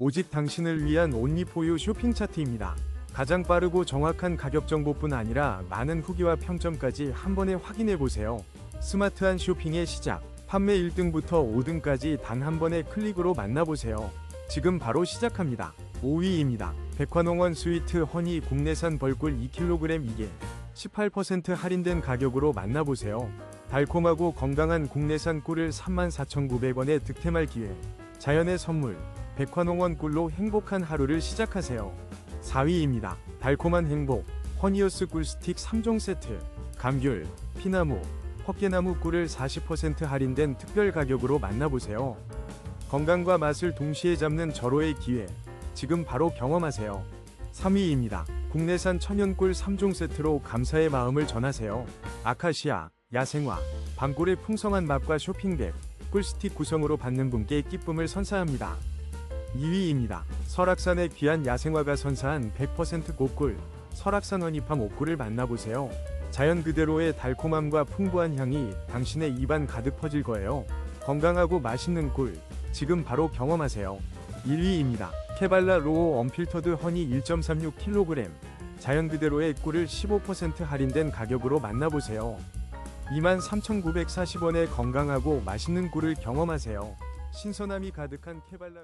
오직 당신을 위한 온리포유 쇼핑 차트입니다. 가장 빠르고 정확한 가격 정보뿐 아니라 많은 후기와 평점까지 한 번에 확인해 보세요. 스마트한 쇼핑의 시작. 판매 1등부터 5등까지 단 한 번의 클릭으로 만나보세요. 지금 바로 시작합니다. 5위입니다. 백화농원 스위트 허니 국내산 벌꿀 2kg 이게 18% 할인된 가격으로 만나보세요. 달콤하고 건강한 국내산 꿀을 34,900원에 득템할 기회. 자연의 선물. 백화농원 꿀로 행복한 하루를 시작하세요. 4위입니다. 달콤한 행복. 허니어스 꿀 스틱 3종 세트. 감귤, 피나무, 헛개나무 꿀을 40% 할인된 특별 가격으로 만나보세요. 건강과 맛을 동시에 잡는 절호의 기회. 지금 바로 경험하세요. 3위입니다. 국내산 천연꿀 3종 세트로 감사의 마음을 전하세요. 아카시아, 야생화, 밤꿀의 풍성한 맛과 쇼핑백, 꿀스틱 구성으로 받는 분께 기쁨을 선사합니다. 2위입니다. 설악산의 귀한 야생화가 선사한 100% 곡꿀, 설악산 허니팜 옥꿀을 만나보세요. 자연 그대로의 달콤함과 풍부한 향이 당신의 입안 가득 퍼질 거예요. 건강하고 맛있는 꿀, 지금 바로 경험하세요. 1위입니다. 케발라 로우 언필터드 허니 1.36kg. 자연 그대로의 꿀을 15% 할인된 가격으로 만나보세요. 23,940원의 건강하고 맛있는 꿀을 경험하세요. 신선함이 가득한 케발라